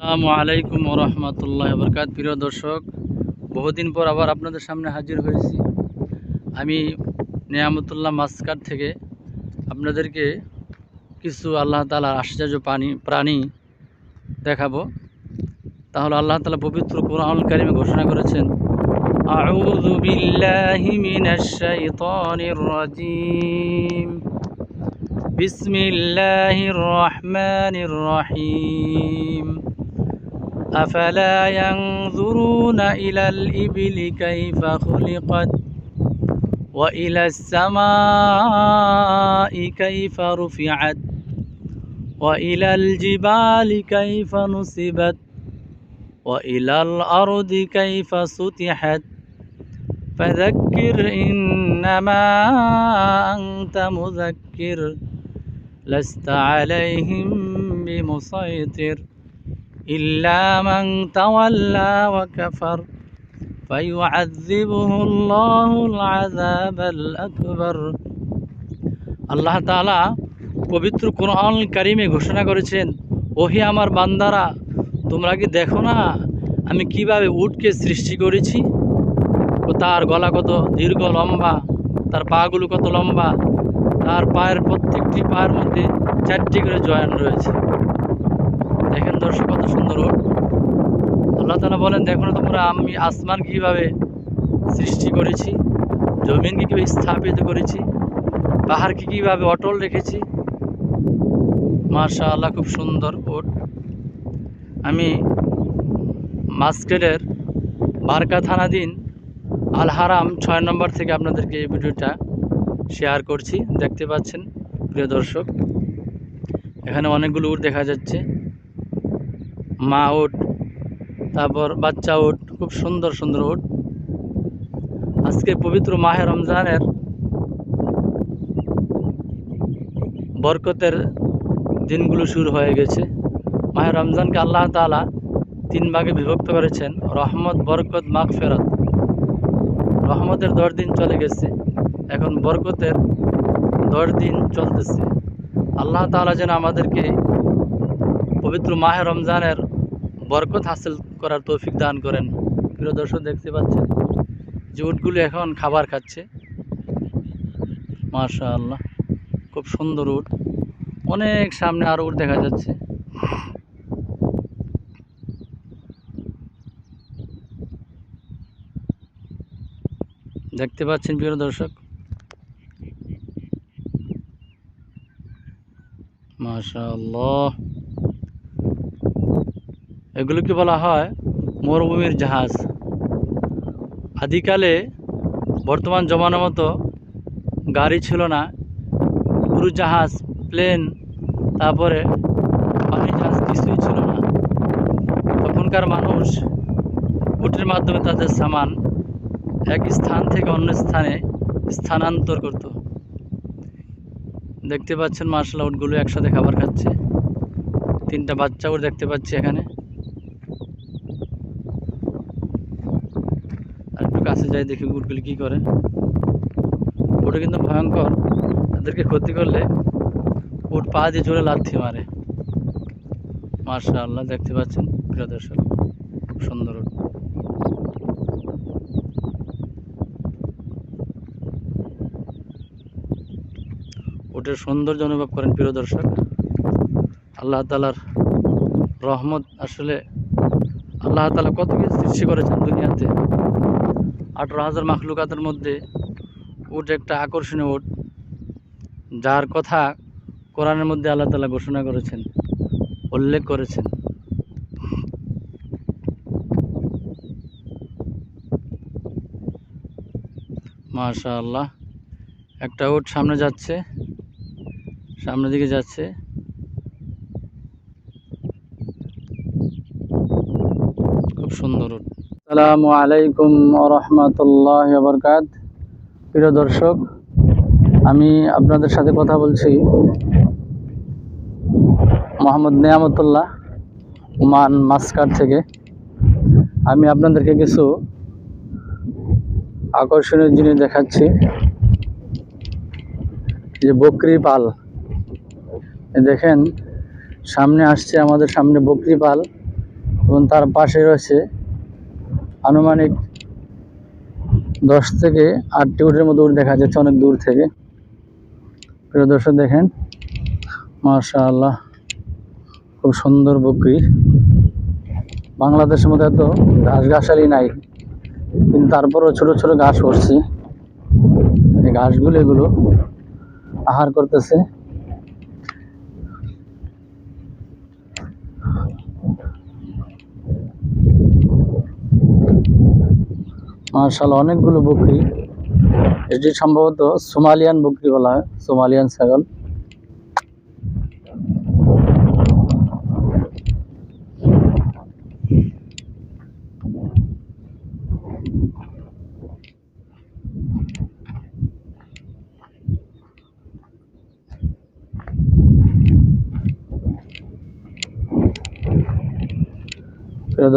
আসসালামু আলাইকুম রহমতুল্লাহ বরকাত প্রিয় দর্শক বহুদিন পর আবার আপনাদের সামনে হাজির হয়েছি আমি নিয়ামতুল্লাহ মাসকাট থেকে আপনাদেরকে কিছু আল্লাহ তালার আশ্চর্য প্রাণী প্রাণী দেখাবো তাহলে আল্লাহ তালা পবিত্র কোরআন কারিমে ঘোষণা করেছেন أعوذ بالله من الشيطان الرجيم بسم الله الرحمن الرحيم أفلا ينظرون إلى الإبل كيف خلقت؟ وإلى السماء كيف رفعت؟ وإلى الجبال كيف نصبت؟ وإلى الأرض كيف سطحت؟ فذكر إنما أنت مذكر لست عليهم بمسيطر. إلا من تولى وكفر فيعذبه الله العذاب الأكبر আল্লাহ তাআলা পবিত্র কোরআন কারিমে ঘোষণা করেছেন ওহি আমার বান্দারা তোমরা কি দেখো না আমি কিভাবে উটকে সৃষ্টি করেছি ও তার গলা কত দীর্ঘ লম্বা তার পাগুলো কত লম্বা তার পায়ের প্রত্যেকটি পায়ের মধ্যে চারটি করে জয়েন রয়েছে দেখেন দর্শক, কত সুন্দর উট আল্লাহ তালা বলেন, দেখো না তোমরা, আমি আসমান কীভাবে সৃষ্টি করেছি, জমিনকে কীভাবে স্থাপিত করেছি, পাহাড়কে কীভাবে অটল রেখেছি। মাশা আল্লাহ খুব সুন্দর ওট আমি মাস্কেলের বারকা থানাধীন আলহারাম ছয় নম্বর থেকে আপনাদেরকে এই ভিডিওটা শেয়ার করছি। দেখতে পাচ্ছেন, প্রিয় দর্শক, এখানে অনেকগুলো উট দেখা যাচ্ছে। মা উট, তারপর বাচ্চা উট, খুব সুন্দর সুন্দর উট। আজকে পবিত্র মাহে রমজানের বরকতের দিনগুলো শুরু হয়ে গেছে। মাহে রমজানকে আল্লাহ তাআলা তিন ভাগে বিভক্ত করেছেন, রহমত, বরকত মাঘ ফেরত রহমতের দশ দিন চলে গেছে, এখন বরকতের দশ দিন চলতেছে। আল্লাহ তাআলা যেন আমাদেরকে পবিত্র মাহে রমজানের বরকত হাসিল করার তৌফিক দান করেন। প্রিয় দর্শক, দেখতে পাচ্ছেন যে উটগুলো এখন খাবার খাচ্ছে। মাশা আল্লাহ খুব সুন্দর উট। অনেক সামনে আরও উট দেখা যাচ্ছে। দেখতে পাচ্ছেন, প্রিয় দর্শক। মাশাআল্লাহ। এগুলোকে বলা হয় মরুভূমির জাহাজ। আদিকালে বর্তমান জমানার মতো গাড়ি ছিল না। উড়োজাহাজ প্লেন, তারপরে পানি জাহাজ কিছুই ছিল না। তখনকার মানুষ উটের মাধ্যমে তাদের সামান এক স্থান থেকে অন্য স্থানে স্থানান্তর করত। দেখতে পাচ্ছেন মার্শাল উটগুলো একসাথে খাবার খাচ্ছে। তিনটা বাচ্চা উট দেখতে পাচ্ছি এখানে আর একটু কাছে যাই দেখি উটগুলি কী করে। উটে কিন্তু ভয়ঙ্কর। তাদেরকে ক্ষতি করলে উট পা দিয়ে জোরে লাথি মারে। মার্শাল আল্লাহ দেখতে পাচ্ছেন? প্রিয় দর্শক, খুব সুন্দর উট। সৌন্দর্য অনুভব করেন প্রিয় দর্শক। আল্লাহ তালার রহমত আসলে আল্লাহ তালা কত কিছু সৃষ্টি করেছেন দুনিয়াতে। আঠারো হাজার মাখলুকাতের মধ্যে উট একটা আকর্ষণীয় উট, যার কথা কোরআনের মধ্যে আল্লাহ তালা ঘোষণা করেছেন, উল্লেখ করেছেন। মাশা আল্লাহ একটা উট সামনে যাচ্ছে, সামনের দিকে যাচ্ছে খুব সুন্দর উট আসসালামু আলাইকুম রহমতুল্লাহ বরকাত প্রিয় দর্শক, আমি আপনাদের সাথে কথা বলছি মোহাম্মদ নিয়ামতুল্লাহ ওমান মাস্কার থেকে। আমি আপনাদেরকে কিছু আকর্ষণীয় জিনিস দেখাচ্ছি। যে বকরি পাল। দেখেন, সামনে আসছে আমাদের সামনে বকরি পাল এবং তার পাশে রয়েছে আনুমানিক দশ থেকে আটটি উটের মতো উট দেখা যাচ্ছে অনেক দূর থেকে। প্রিয় দর্শক, দেখেন, মাশাআল্লাহ, খুব সুন্দর বকরি। বাংলাদেশের মধ্যে এত ঘাস ঘাসালি নাই, কিন্তু তারপরও ছোট ছোট ঘাস উঠছে এই ঘাসগুলো এগুলো আহার করতেছে। মার্শাল অনেকগুলো বকরি। এটি সম্ভবত সোমালিয়ান বকরি বলা হয় সোমালিয়ান ছাগল।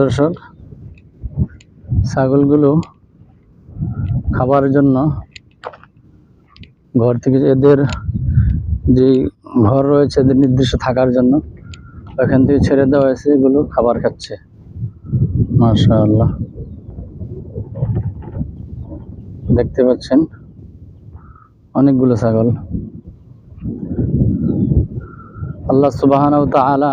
দর্শক ছাগলগুলো খাবারের জন্য ঘর থেকে এদের যে ঘর রয়েছে, এদের নির্দিষ্ট থাকার জন্য ওখান থেকে ছেড়ে দেওয়া হয়েছে, এগুলো খাবার খাচ্ছে। মাশাআল্লাহ। দেখতে পাচ্ছেন, অনেকগুলো ছাগল। আল্লাহ সুবাহানাউ তাআলা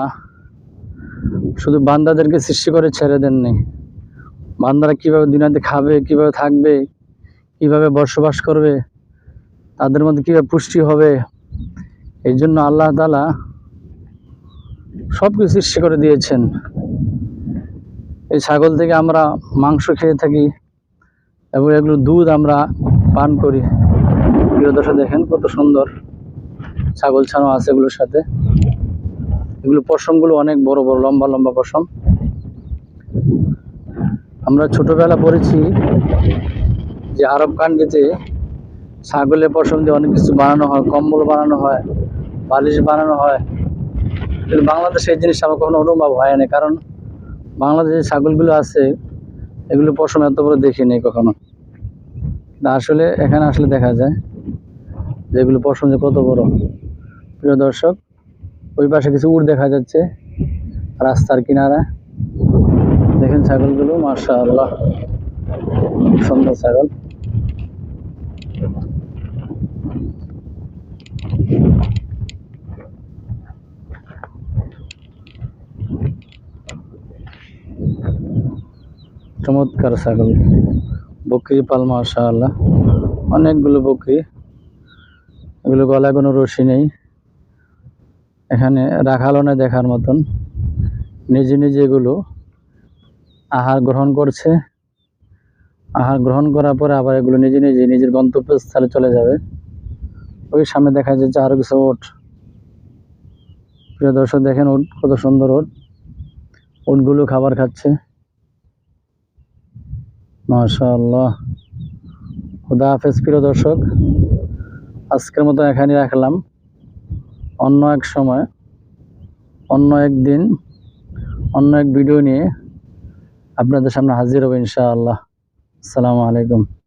শুধু বান্দাদেরকে সৃষ্টি করে ছেড়ে দেননি। বান্দারা কীভাবে দুনিয়াতে খাবে, কীভাবে থাকবে কীভাবে বসবাস করবে, তাদের মধ্যে কীভাবে পুষ্টি হবে, এই জন্য আল্লাহ তালা সব কিছু সৃষ্টি করে দিয়েছেন। এই ছাগল থেকে আমরা মাংস খেয়ে থাকি এবং এগুলো দুধ আমরা পান করি। প্রিয় দর্শক, দেখেন কত সুন্দর ছাগল ছানো আছে এগুলোর সাথে। এগুলো পশমগুলো অনেক বড় বড়, লম্বা লম্বা পশম। আমরা ছোটবেলা পড়েছি যে আরব কান্ট্রিতে ছাগলের পশম দিয়ে অনেক কিছু বানানো হয়, কম্বল বানানো হয়, বালিশ বানানো হয়। কিন্তু বাংলাদেশে এই জিনিস আমার কখনো অনুভব হয় না কারণ বাংলাদেশে ছাগলগুলো আছে এগুলো পশম এত বড় দেখিনি কখনো। কিন্তু আসলে এখানে আসলে দেখা যায় যে এগুলো পশম যে কত বড়। প্রিয় দর্শক, ওই পাশে কিছু উট দেখা যাচ্ছে, রাস্তার কিনারা। দেখেন ছাগলগুলো মার্শা আল্লাহ সুন্দর ছাগল। চমৎকার ছাগল। বকরি পাল মার্শা আল্লাহ অনেকগুলো বকরি। এগুলো গলায় কোনো রশি নেই। এখানে রাখালো না দেখার মতন। নিজে নিজে এগুলো আহার গ্রহণ করছে। আহার গ্রহণ করার পরে আবার এগুলো নিজে নিজে নিজের গন্তব্যস্থলে চলে যাবে। ওই সামনে দেখা যাচ্ছে আরও কিছু ওট। প্রিয় দর্শক, দেখেন ওট, কত সুন্দর ওট। ওটগুলো খাবার খাচ্ছে। মাশাআল্লাহ। খুদা হাফেজ, প্রিয় দর্শক, আজকের মতো এখানে রাখলাম। অন্য এক সময়, অন্য একদিন অন্য এক ভিডিও নিয়ে আপনাদের সামনে হাজির হব ইনশাআল্লাহ। আসসালামু আলাইকুম।